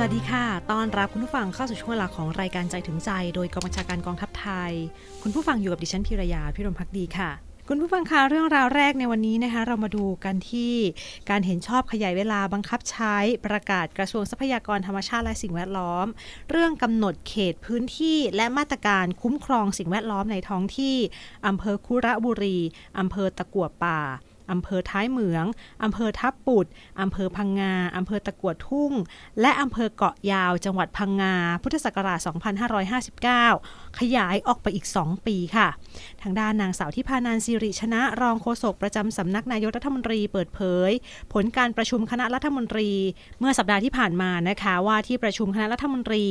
สวัสดีค่ะ ต้อนรับคุณผู้ฟังเข้าสู่ช่วงเวลาของรายการใจถึงใจ โดยกองบัญชาการกองทัพไทย คุณผู้ฟังอยู่กับดิฉันพิรยาพิรมพักดีค่ะ คุณผู้ฟังคะเรื่องราวแรกในวันนี้นะคะเรามาดูกันที่การเห็นชอบขยายเวลาบังคับใช้ประกาศกระทรวงทรัพยากรธรรมชาติและสิ่งแวดล้อม เรื่องกำหนดเขตพื้นที่และมาตรการคุ้มครองสิ่งแวดล้อมในท้องที่อำเภอคุระบุรีอำเภอตะกั่วป่า อำเภอท้ายเหมือง อำเภอทับปุดอำเภอพังงา อำเภอตะกัวทุ่ง และอำเภอเกาะยาว จังหวัดพังงา พุทธศักราช 2559 ขยายออกไปอีก 2 ปีค่ะ ทางด้านนางสาวที่พานันสิริชนะ รองโฆษกประจำสำนักนายกรัฐมนตรีเปิดเผย ผลการประชุมคณะรัฐมนตรี เมื่อสัปดาห์ที่ผ่านมานะคะว่าที่ประชุมคณะรัฐมนตรี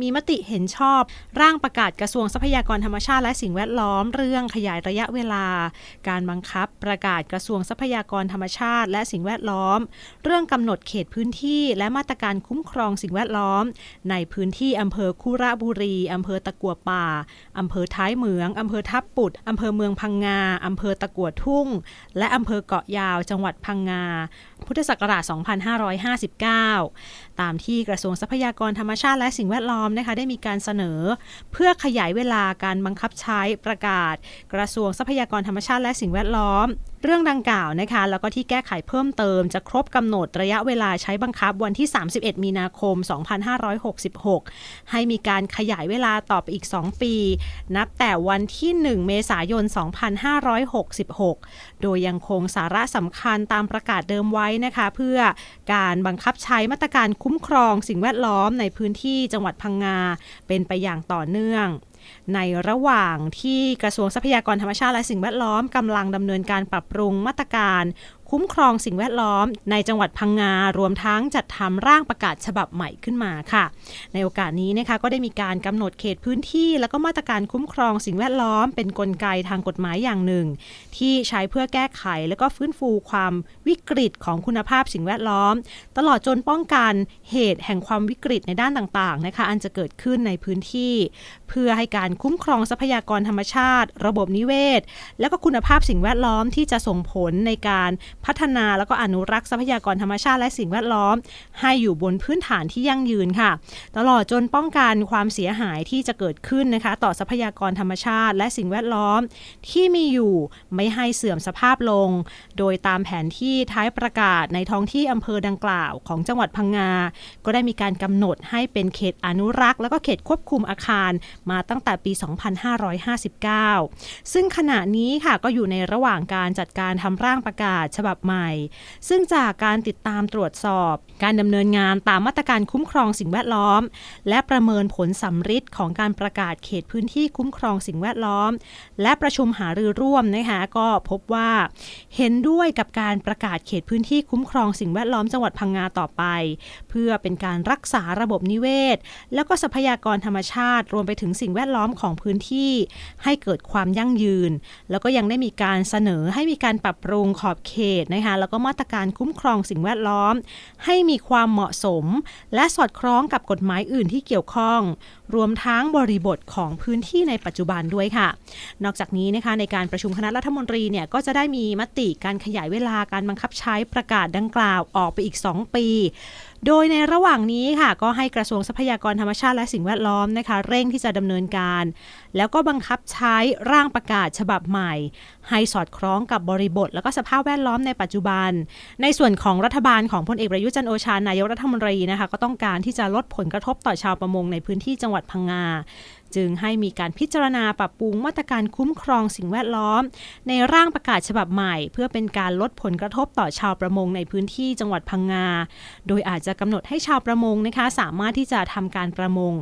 มีมติเห็นชอบ ร่างประกาศกระทรวงทรัพยากรธรรมชาติและสิ่งแวดล้อมเรื่องขยายระยะเวลา การบังคับประกาศกระทรวงทรัพยากรธรรมชาติ และสิ่งแวดล้อม เรื่องกำหนดเขตพื้นที่และมาตรการคุ้มครองสิ่งแวดล้อม ในพื้นที่อำเภอคุระบุรีอำเภอตะกัวป่าอำเภอท้ายเหมืองอำเภอทับปุดอำเภอเมืองพังงาอำเภอตะกัวทุ่ง และอำเภอเกาะยาวจังหวัดพังงา พุทธศักราช 2559 ตามที่กระทรวงทรัพยากรธรรมชาติและสิ่งแวดล้อมนะคะได้มีการเสนอ เพื่อขยายเวลาการบังคับใช้ประกาศ กระทรวงทรัพยากรธรรมชาติและสิ่งแวดล้อม เรื่องดังกล่าวนะคะ แล้วก็ที่แก้ไขเพิ่มเติมจะครบกำหนดระยะเวลาใช้บังคับวันที่ 31 มีนาคม 2566 ให้มีการขยายเวลาต่อไปอีก 2 ปี นับแต่วันที่ 1 เมษายน 2566 โดยยังคงสาระสำคัญตามประกาศเดิมไว้นะคะ เพื่อการบังคับใช้มาตรการคุ้มครองสิ่งแวดล้อมในพื้นที่จังหวัดพังงา เป็นไปอย่างต่อเนื่อง ในระหว่างที่กระทรวงทรัพยากรธรรมชาติและสิ่งแวดล้อมกำลังดำเนินการปรับปรุงมาตรการ คุ้มครองสิ่งแวดล้อม ในจังหวัดพังงารวมทั้งจัดทำร่างประกาศฉบับใหม่ขึ้นมาค่ะ ในโอกาสนี้นะคะก็ได้มีการกำหนดเขตพื้นที่ แล้วก็มาตรการคุ้มครองสิ่งแวดล้อม เป็นนกลไกทางกฎหมายอย่างหนึ่ง ที่ใช้เพื่อแก้ไข แล้วก็ฟื้นฟูความวิกฤตของคุณภาพสิ่งแวดล้อม ตลอดจนป้องกันเหตุแห่งความวิกฤตในด้านต่างๆนะคะอันจะเกิดขึ้นในพื้นที่ เพื่อให้การคุ้มครองทรัพยากรธรรมชาติ ระบบนิเวศ และก็คุณภาพสิ่งแวดล้อมที่จะส่งผลในการพัฒนาแล้วก็อนุรักษ์ทรัพยากรธรรมชาติและสิ่งแวดล้อม ให้อยู่บนพื้นฐานที่ยั่งยืนค่ะ ตลอดจนป้องกันความเสียหายที่จะเกิดขึ้นนะคะ ต่อทรัพยากรธรรมชาติและสิ่งแวดล้อม ที่มีอยู่ไม่ให้เสื่อมสภาพลง โดยตามแผนที่ท้ายประกาศในท้องที่อำเภอดังกล่าวของจังหวัดพังงา ก็ได้มีการกำหนดให้เป็นเขตอนุรักษ์ แล้วก็เขตควบคุมอาคารมาตั้งแต่ปี 2559 ซึ่งขณะนี้ค่ะก็อยู่ในระหว่างการจัดการทำร่างประกาศฉบับใหม่ ซึ่งจากการติดตามตรวจสอบ การดำเนินงานตามมาตรการคุ้มครองสิ่งแวดล้อม และประเมินผลสำฤทธิ์ของการประกาศเขตพื้นที่คุ้มครองสิ่งแวดล้อม และประชุมหารือร่วมนะคะก็พบว่า เห็นด้วยกับการประกาศเขตพื้นที่คุ้มครองสิ่งแวดล้อมจังหวัดพังงาต่อไป เพื่อเป็นการรักษาระบบนิเวศ แล้วก็ทรัพยากรธรรมชาติ รวมไปถึงสิ่งแวดล้อมของพื้นที่ให้เกิดความยั่งยืน แล้วก็ยังได้มีการเสนอให้มีการปรับปรุงขอบเขตนะคะแล้วก็มาตรการคุ้มครองสิ่งแวดล้อม ให้มีความเหมาะสม และสอดคล้องกับกฎหมายอื่นที่เกี่ยวข้อง รวมทั้งบริบทของพื้นที่ในปัจจุบันด้วยค่ะ นอกจากนี้นะคะในการประชุมคณะรัฐมนตรีเนี่ยก็จะได้มีมติการขยายเวลาการบังคับใช้ประกาศดังกล่าวออกไปอีก 2 ปี โดยในระหว่างนี้ค่ะ ก็ให้กระทรวงทรัพยากรธรรมชาติและสิ่งแวดล้อมนะคะ เร่งที่จะดำเนินการ แล้วก็บังคับใช้ร่างประกาศฉบับใหม่ ให้สอดคล้องกับบริบท แล้วก็สภาพแวดล้อมในปัจจุบัน ในส่วนของรัฐบาลของพลเอกประยุจันโอชานายกรัฐมนตรีนะคะ ก็ต้องการที่จะลดผลกระทบต่อชาวประมงในพื้นที่จังหวัดพังงา จึงให้มีการพิจารณาปรับปรุงมาตรการคุ้มครองสิ่งแวดล้อม ในร่างประกาศฉบับใหม่ เพื่อเป็นการลดผลกระทบต่อชาวประมงในพื้นที่จังหวัดพังงา โดยอาจจะกำหนดให้ชาวประมงนะคะ สามารถที่จะทำการประมง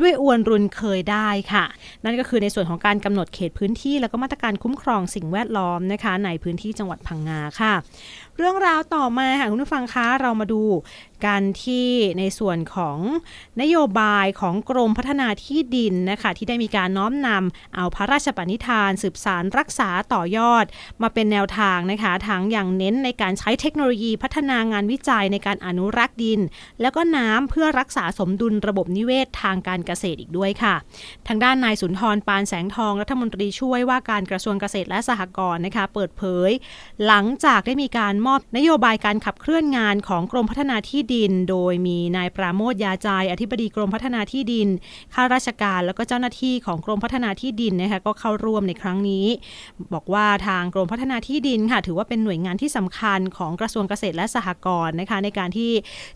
ด้วยอวนรุนเคยได้ค่ะ นั่นก็คือในส่วนของการกำหนดเขตพื้นที่ แล้วก็มาตรการคุ้มครองสิ่งแวดล้อมนะคะ ในพื้นที่จังหวัดพังงาค่ะ เรื่องราวต่อมาค่ะคุณผู้ฟังคะเรามาดูกันที่ในส่วนของนโยบายของกรมพัฒนาที่ดินนะคะที่ได้มีการน้อมนำเอาพระราชปณิธาน สืบสารรักษาต่อยอด มาเป็นแนวทางนะคะทั้งอย่างเน้นในการใช้เทคโนโลยีพัฒนางานวิจัยในการอนุรักษ์ดิน แล้วก็น้ำเพื่อรักษาสมดุลระบบนิเวศทางการเกษตรอีกด้วยค่ะ ทางด้านนายสุนทรปานแสงทองรัฐมนตรีช่วยว่าการกระทรวงเกษตรและสหกรณ์นะคะเปิดเผย หลังจากได้มีการมอบนโยบายการขับเคลื่อนงานของกรมพัฒนาที่ดิน โดยมีนายปราโมทยาจายอธิบดีกรมพัฒนาที่ดิน ข้าราชการแล้วก็เจ้าหน้าที่ของกรมพัฒนาที่ดินนะคะก็เข้าร่วมในครั้งนี้ บอกว่าทางกรมพัฒนาที่ดินค่ะ ถือว่าเป็นหน่วยงานที่สำคัญของกระทรวงเกษตรและสหกรณ์นะคะในการที่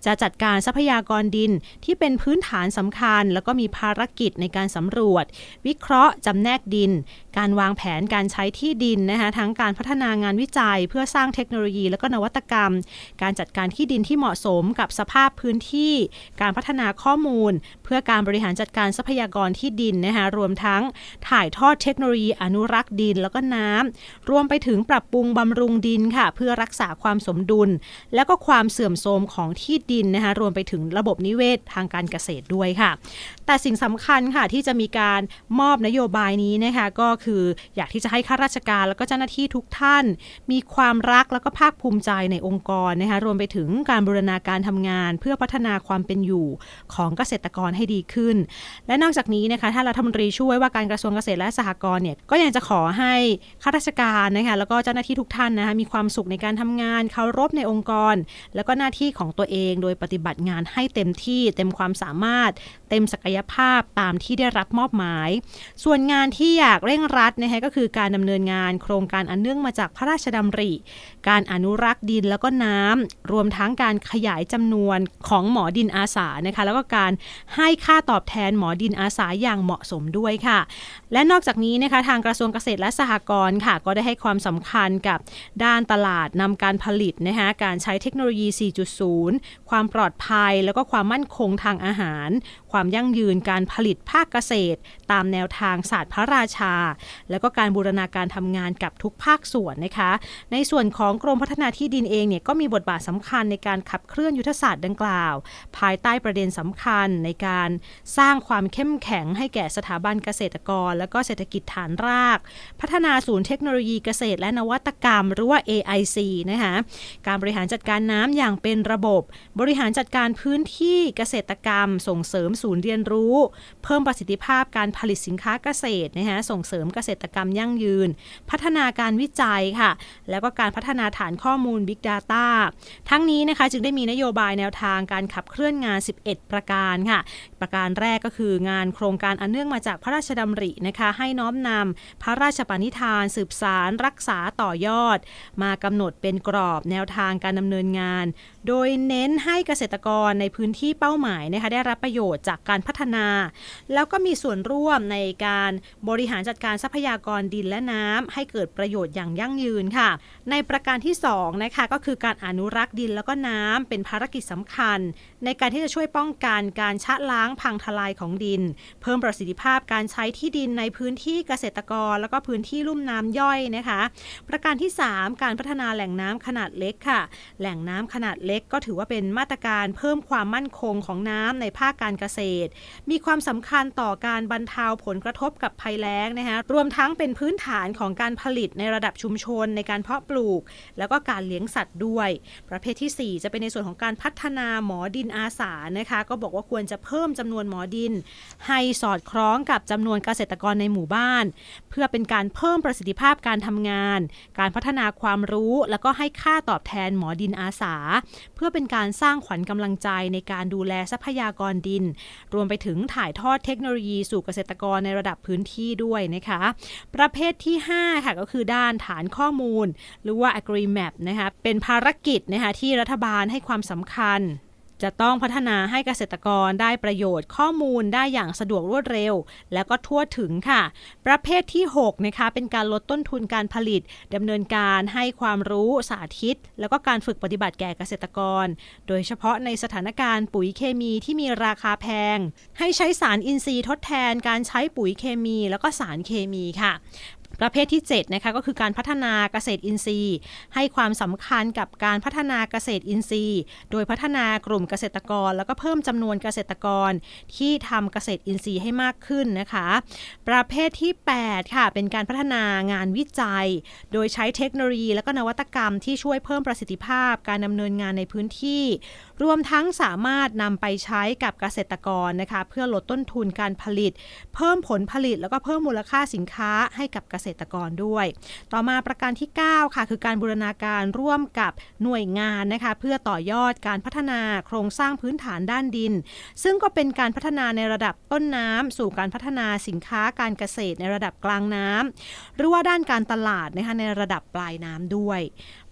จะจัดการทรัพยากรดินที่เป็นพื้นฐานสำคัญ แล้วก็มีภารกิจในการสำรวจ วิเคราะห์จำแนกดิน การวางแผนการใช้ที่ดินนะคะทั้งการพัฒนางานวิจัย เพื่อสร้างเทคโนโลยี และก็นวัตกรรม การจัดการที่ดินที่เหมาะสมกับสภาพพื้นที่ การพัฒนาข้อมูล เพื่อการบริหารจัดการทรัพยากรที่ดินนะคะรวมทั้งถ่ายทอดเทคโนโลยีอนุรักษ์ดินแล้วก็น้ำรวมไปถึงปรับปรุงบำรุงดินค่ะ เพื่อรักษาความสมดุล และก็ความเสื่อมโทรมของที่ดินนะคะรวมไปถึงระบบนิเวศทางการเกษตรด้วยค่ะ แต่สิ่งสำคัญค่ะที่จะมีการมอบนโยบายนี้นะคะก็คือ อยากที่จะให้ข้าราชการแล้วก็เจ้าหน้าที่ทุกท่าน มีความรักแล้วก็ภาคภูมิใจในองค์กรนะคะรวมไปถึงการบูรณาการทำงาน เพื่อพัฒนาความเป็นอยู่ของเกษตรกรให้ดีขึ้น และนอกจากนี้นะคะท่านรัฐมนตรีช่วยว่าการกระทรวงเกษตรและสหกรณ์เนี่ยก็ยังจะขอให้ข้าราชการนะคะแล้วก็เจ้าหน้าที่ทุกท่านนะคะมีความสุขในการทำงานเคารพในองค์กร แล้วก็หน้าที่ของตัวเอง โดยปฏิบัติงานให้เต็มที่เต็มความสามารถ เต็มศักยภาพตามที่ได้รับมอบหมาย ส่วนงานที่อยากเร่งรัดนะคะก็คือการดำเนินงานโครงการอันเนื่องมาจากพระราชดำริ การอนุรักษ์ดินแล้วก็น้ำรวมทั้งการขยายจำนวนของหมอดินอาสานะคะแล้วก็การให้ค่าตอบแทนหมอดินอาสาอย่างเหมาะสมด้วยค่ะ และนอกจากนี้นะคะทางกระทรวงเกษตรและสหกรณ์ค่ะ ก็ได้ให้ความสำคัญกับด้านตลาดนำการผลิตนะคะการใช้เทคโนโลยี 4.0 ความปลอดภัย แล้วก็ความมั่นคงทางอาหาร ความยั่งยืนการผลิตภาคเกษตร ตามแนวทางศาสตร์พระราชา แล้วก็การบูรณาการทำงานกับทุกภาคส่วนนะคะ ในส่วนของกรมพัฒนาที่ดินเองเนี่ยก็มีบทบาทสำคัญในการขับเคลื่อนยุทธศาสตร์ดังกล่าว ภายใต้ประเด็นสำคัญในการสร้างความเข้มแข็งให้แก่สถาบันเกษตรกร และก็เศรษฐกิจฐานราก พัฒนาศูนย์เทคโนโลยีเกษตร และนวัตกรรมหรือว่า AIC นะคะการบริหารจัดการน้ำอย่างเป็นระบบ บริหารจัดการพื้นที่เกษตรกรรม ส่งเสริมศูนย์เรียนรู้ เพิ่มประสิทธิภาพการผลิตสินค้าเกษตรนะคะส่งเสริมเกษตรกรรมยั่งยืน พัฒนาการวิจัยค่ะ แล้วก็การพัฒนาฐานข้อมูล Big Data ทั้งนี้นะคะจึงได้มีนโยบายแนวทางการขับเคลื่อนงาน 11 ประการค่ะ ประการแรกก็คืองานโครงการอันเนื่องมาจากพระราชดำรินะคะให้น้อมนำพระราชปณิธาน สืบสารรักษาต่อยอด มากำหนดเป็นกรอบแนวทางการดำเนินงาน โดยเน้นให้เกษตรกรในพื้นที่เป้าหมายนะคะได้รับประโยชน์จากการพัฒนา แล้วก็มีส่วนร่วมในการบริหารจัดการทรัพยากรดินและน้ำให้เกิดประโยชน์อย่างยั่งยืนค่ะ ในประการที่2นะคะก็คือการอนุรักษ์ดินแล้วก็น้ำเป็นภารกิจสำคัญ ในการที่จะช่วยป้องกันการชะล้างพังทลายของดิน เพิ่มประสิทธิภาพการใช้ที่ดินในพื้นที่เกษตรกร แล้วก็พื้นที่ลุ่มน้ำย่อยนะคะ ประการที่ 3 การพัฒนาแหล่งน้ำขนาดเล็กค่ะ แหล่งน้ำขนาดเล็กก็ถือว่าเป็นมาตรการเพิ่มความมั่นคงของน้ำในภาคการเกษตร มีความสำคัญต่อการบรรเทาผลกระทบกับภัยแล้งนะคะรวมทั้งเป็นพื้นฐานของการผลิตในระดับชุมชนในการเพาะปลูก แล้วก็การเลี้ยงสัตว์ด้วย ประเภทที่ 4 จะเป็นในส่วนของการพัฒนาหมอดินอาสานะคะก็บอกว่าควรจะเพิ่มจำนวนหมอดิน ให้สอดคล้องกับจำนวนเกษตรกรในหมู่บ้าน เพื่อเป็นการเพิ่มประสิทธิภาพการทำงาน การพัฒนาความรู้ แล้วก็ให้ค่าตอบแทนหมอดินอาสา เพื่อเป็นการสร้างขวัญกำลังใจในการดูแลทรัพยากรดินรวมไปถึงถ่ายทอดเทคโนโลยีสู่เกษตรกรในระดับพื้นที่ด้วยนะคะ ประเภทที่ 5 ค่ะก็คือด้านฐานข้อมูล หรือว่า AgriMap นะคะเป็นภารกิจนะคะที่รัฐบาลให้ความสำคัญ จะต้องพัฒนาให้เกษตรกรได้ประโยชน์ข้อมูลได้อย่างสะดวกรวดเร็ว แล้วก็ทั่วถึงค่ะ ประเภทที่6นะคะเป็นการลดต้นทุนการผลิตดำเนินการให้ความรู้สาธิต แล้วก็การฝึกปฏิบัติแก่เกษตรกร โดยเฉพาะในสถานการณ์ปุ๋ยเคมีที่มีราคาแพง ให้ใช้สารอินทรีย์ทดแทนการใช้ปุ๋ยเคมี แล้วก็สารเคมีค่ะ ประเภทที่7นะคะก็คือการพัฒนาเกษตรอินทรีย์ ให้ความสำคัญกับการพัฒนาเกษตรอินทรีย์ โดยพัฒนากลุ่มเกษตรกร แล้วก็เพิ่มจำนวนเกษตรกรที่ทำเกษตรอินทรีย์ให้มากขึ้นนะคะ ประเภทที่ 8 ค่ะเป็นการพัฒนางานวิจัย โดยใช้เทคโนโลยี และก็นวัตกรรมที่ช่วยเพิ่มประสิทธิภาพ การดำเนินงานในพื้นที่ รวมทั้งสามารถนำไปใช้กับเกษตรกรนะคะเพื่อลดต้นทุนการผลิต เพิ่มผลผลิตแล้วก็เพิ่มมูลค่าสินค้าให้กับเกษตรกรด้วย ต่อมาประการที่ 9 ค่ะ คือการบูรณาการร่วมกับหน่วยงานนะคะเพื่อต่อยอดการพัฒนาโครงสร้างพื้นฐานด้านดิน ซึ่งก็เป็นการพัฒนาในระดับต้นน้ำสู่การพัฒนาสินค้าการเกษตรในระดับกลางน้ำหรือว่าด้านการตลาดนะคะในระดับปลายน้ำด้วย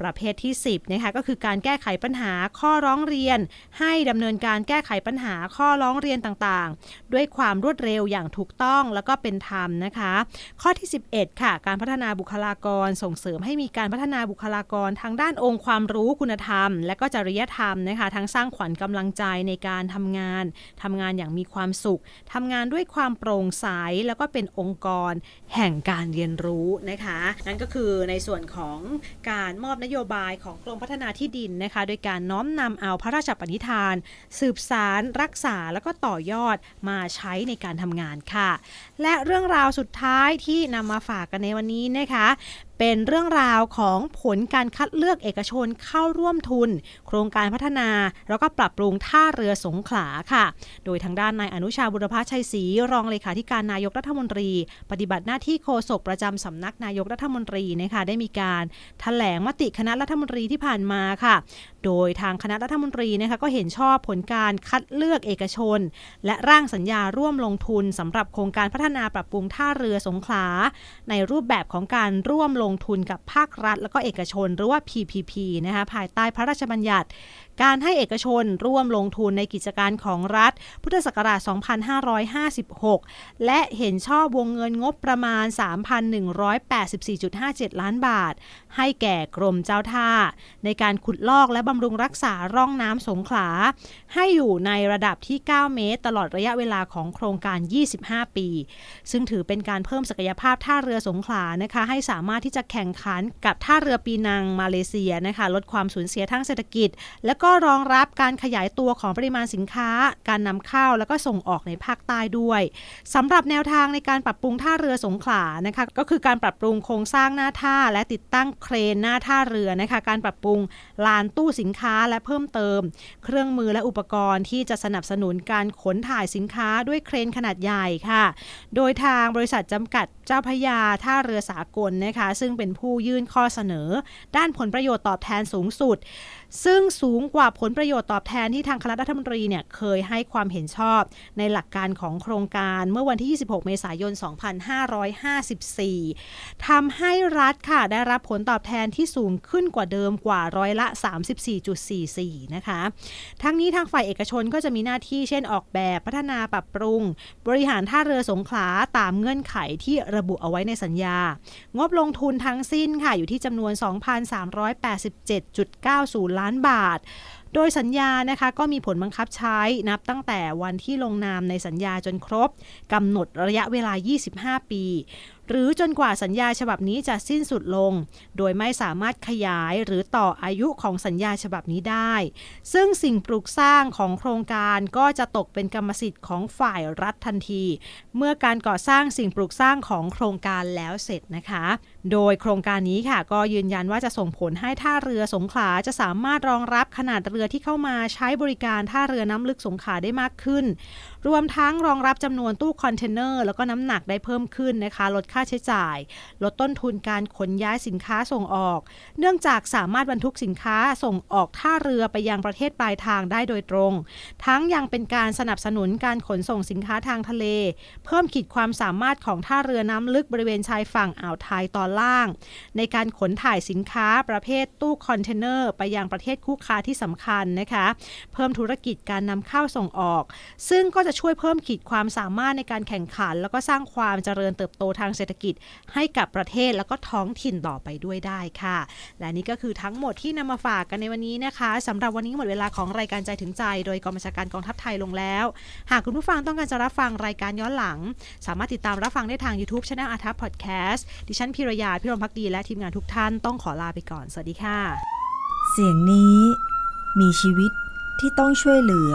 ประเภทที่ 10นะคะก็คือการแก้ไขปัญหาข้อร้องเรียน ให้ดำเนินการแก้ไขปัญหาข้อร้องเรียนต่างๆ ด้วยความรวดเร็วอย่างถูกต้องแล้วก็เป็นธรรมนะคะ ข้อที่ 11ค่ะการพัฒนาบุคลากรส่งเสริมให้มีการพัฒนาบุคลากรทางด้านองค์ความรู้คุณธรรม และก็จริยธรรมนะคะทั้งสร้างขวัญกำลังใจในการทำงานทำงานอย่างมีความสุขทำงานด้วยความโปร่งใสแล้วก็เป็นองค์กรแห่งการเรียนรู้นะคะ นั่นก็คือในส่วนของการมอบนโยบายของกรมพัฒนาที่ดินนะคะ โดยการน้อมนำเอาพระราชปณิธาน สืบสารรักษาแล้วก็ต่อยอดมาใช้ในการทำงานค่ะ และเรื่องราวสุดท้ายที่นำมาฝากกันในวันนี้นะคะ เป็นเรื่องราวของผลการคัดเลือกเอกชนเข้าร่วมทุน โครงการพัฒนา แล้วก็ปรับปรุงท่าเรือสงขลาค่ะ โดยทางด้านนายอนุชาบุรพชัยศรีรองเลขาธิการนายกรัฐมนตรี ปฏิบัติหน้าที่โฆษกประจำสำนักนายกรัฐมนตรีนะคะได้มีการแถลงมติคณะรัฐมนตรีที่ผ่านมาค่ะ โดยทางคณะรัฐมนตรีนะคะก็เห็นชอบผลการคัดเลือกเอกชน และร่างสัญญาร่วมลงทุนสำหรับโครงการพัฒนาปรับปรุงท่าเรือสงขลา ในรูปแบบของการร่วมลงงทุนกับภาครัฐ และก็เอกชน หรือว่า PPP นะคะภายใต้พระราชบัญญัติการให้เอกชนร่วมลงทุนในกิจการของรัฐ พุทธศักราช 2556 และเห็นชอบวงเงินงบประมาณ 3,184.57 ล้านบาท ให้แก่กรมเจ้าท่า ในการขุดลอกและบำรุงรักษาร่องน้ำสงขลา ให้อยู่ในระดับที่ 9 เมตร ตลอดระยะเวลาของโครงการ 25 ปี ซึ่งถือเป็นการเพิ่มศักยภาพท่าเรือสงขลานะคะให้สามารถที่จะแข่งขันกับท่าเรือปีนังมาเลเซียนะคะลดความสูญเสียทางเศรษฐกิจ และก็รองรับการขยายตัวของปริมาณสินค้า การนำเข้าแล้วก็ส่งออกในภาคใต้ด้วยสำหรับแนวทางในการปรับปรุงท่าเรือสงขลานะคะก็คือการปรับปรุงโครงสร้างหน้าท่า และติดตั้งเครนหน้าท่าเรือนะคะการปรับปรุงลานตู้สินค้าและเพิ่มเติม เครื่องมือและอุปกรณ์ที่จะสนับสนุนการขนถ่ายสินค้าด้วยเครนขนาดใหญ่ค่ะ โดยทางบริษัทจำกัดเจ้าพยาท่าเรือสากลนะคะซึ่งเป็นผู้ยื่นข้อเสนอ ด้านผลประโยชน์ตอบแทนสูงสุด ซึ่งสูงกว่าผลประโยชน์ตอบแทนที่ทางคณะรัฐมนตรีเนี่ยเคยให้ความเห็นชอบ ในหลักการของโครงการเมื่อวันที่ 26 เมษายน 2554ทำให้รัฐค่ะได้รับผลตอบแทนที่สูงขึ้นกว่าเดิมกว่าร้อยละ 34.44 นะคะ ทั้งนี้ทางฝ่ายเอกชนก็จะมีหน้าที่เช่นออกแบบพัฒนาปรับปรุง บริหารท่าเรือสงขลาตามเงื่อนไขที่ระบุเอาไว้ในสัญญา งบลงทุนทั้งสิ้นค่ะอยู่ที่จำนวน 2,387.90 ล้านบาท โดยสัญญานะคะก็มีผลบังคับใช้นับตั้งแต่วันที่ลงนามในสัญญาจนครบกำหนดระยะเวลา 25 ปีหรือจนกว่าสัญญาฉบับนี้จะสิ้นสุดลง โดยไม่สามารถขยายหรือต่ออายุของสัญญาฉบับนี้ได้ ซึ่งสิ่งปลูกสร้างของโครงการก็จะตกเป็นกรรมสิทธิ์ของฝ่ายรัฐทันที เมื่อการก่อสร้างสิ่งปลูกสร้างของโครงการแล้วเสร็จนะคะ โดยโครงการนี้ค่ะ ก็ยืนยันว่าจะส่งผลให้ท่าเรือสงขลาจะสามารถรองรับขนาดเรือที่เข้ามาใช้บริการท่าเรือน้ำลึกสงขลาได้มากขึ้น รวมทั้งรองรับจำนวนตู้คอนเทนเนอร์แล้วก็น้ำหนักได้เพิ่มขึ้นนะคะ ลดค่าใช้จ่าย ลดต้นทุนการขนย้ายสินค้าส่งออก เนื่องจากสามารถบรรทุกสินค้าส่งออกท่าเรือไปยังประเทศปลายทางได้โดยตรง ทั้งยังเป็นการสนับสนุนการขนส่งสินค้าทางทะเล เพิ่มขีดความสามารถของท่าเรือน้ำลึกบริเวณชายฝั่งอ่าวไทยตอนล่าง ในการขนถ่ายสินค้าประเภทตู้คอนเทนเนอร์ไปยังประเทศคู่ค้าที่สำคัญนะคะ เพิ่มธุรกิจการนำเข้าส่งออก ซึ่งก็จะช่วยเพิ่มขีดความสามารถในการแข่งขัน แล้วก็สร้างความเจริญเติบโตทางเศรษฐกิจ ให้กับประเทศแล้วก็ท้องถิ่นต่อไปด้วยได้ค่ะ และนี่ก็คือทั้งหมดที่นำมาฝากกันในวันนี้นะคะสำหรับวันนี้หมดเวลาของรายการใจถึงใจโดยกองบัญชาการกองทัพไทยลงแล้ว หากคุณผู้ฟังต้องการจะรับฟังรายการย้อนหลัง สามารถติดตามรับฟังได้ทาง YouTube Channel อาทัพพอดแคสต์ดิฉันพิรยาพิรมพักดีและทีมงานทุกท่านต้องขอลาไปก่อน สวัสดีค่ะ เสียงนี้มีชีวิตที่ต้องช่วยเหลือ